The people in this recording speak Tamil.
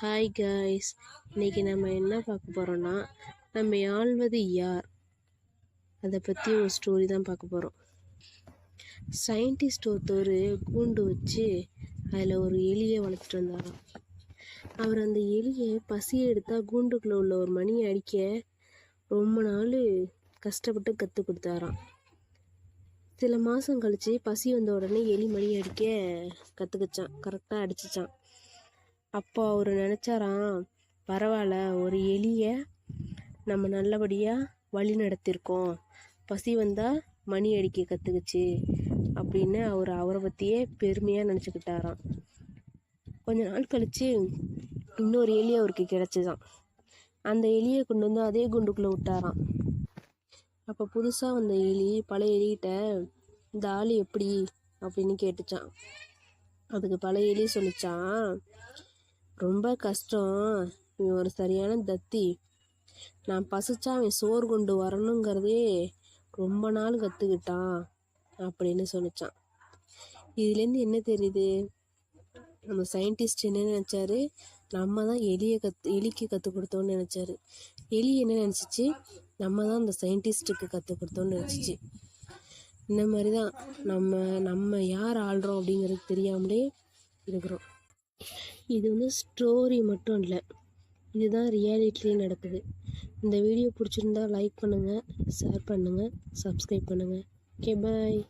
ஹாய் காய்ஸ் இன்னைக்கு நம்ம என்ன பார்க்க போகிறோன்னா நம்ம ஆள்வது யார்? அதை பற்றி ஒரு ஸ்டோரி தான் பார்க்க போகிறோம் சயின்டிஸ்ட் ஒருத்தர் கூண்டு வச்சு அதில் ஒரு எலியை வளர்த்துட்டு வந்தாராம். அவர் அந்த எலியை பசி எடுத்தால் கூண்டுக்குள்ளே உள்ள ஒரு மணியை அடிக்க ரொம்ப நாள் கஷ்டப்பட்டு கற்றுக் கொடுத்தாராம். சில மாதம் கழித்து பசி வந்த உடனே எலி மணி அடிக்க கற்றுக்கிச்சான் கரெக்டாக அடிச்சிச்சான் அப்போ அவர் நினச்சாராம் பரவாயில்ல ஒரு எலியை நம்ம நல்லபடியாக வழி நடத்தியிருக்கோம் பசி வந்தால் மணி அடிக்க கற்றுக்குச்சு அப்படின்னு அவர் அவரை பற்றியே பெருமையாக நினச்சிக்கிட்டாராம். கொஞ்ச நாள் கழித்து இன்னொரு எலி அவருக்கு கிடச்சிதான். அந்த எலியை கொண்டு வந்து அதே குண்டுக்குள்ளே விட்டாராம். அப்போ புதுசாக வந்த எலி பழைய எலிகிட்ட இந்த ஆள் எப்படி? அப்படின்னு கேட்டுச்சான் அதுக்கு பழைய எலி சொல்லிச்சான் ரொம்ப கஷ்டம். இவன் ஒரு சரியான தத்தி. நான் பசிச்சா அவன் சோறு கொண்டு வரணுங்கிறதே ரொம்ப நாள் கற்றுக்கிட்டான் அப்படின்னு சொன்னிச்சான் இதுலேருந்து என்ன தெரியுது? நம்ம சயின்டிஸ்ட் என்ன நினச்சாரு? நம்ம தான் எலியை கற்று எலிக்கு கற்றுக் கொடுத்தோன்னு நினச்சாரு. எலி என்ன நினச்சிச்சு? நம்ம தான் அந்த சயின்டிஸ்ட்டுக்கு கற்றுக் கொடுத்தோன்னு நினச்சிச்சு. இந்த மாதிரி தான் நம்ம நம்ம யார் ஆள்றோம் அப்படிங்கிறது தெரியாமலே இருக்கிறோம். இது வந்து ஸ்டோரி மட்டும் இல்லை. இதுதான் ரியாலிட்டிலே நடக்குது. இந்த வீடியோ பிடிச்சிருந்தா லைக் பண்ணுங்கள் ஷேர் பண்ணுங்கள் சப்ஸ்கிரைப் பண்ணுங்கள் ஓகே பாய்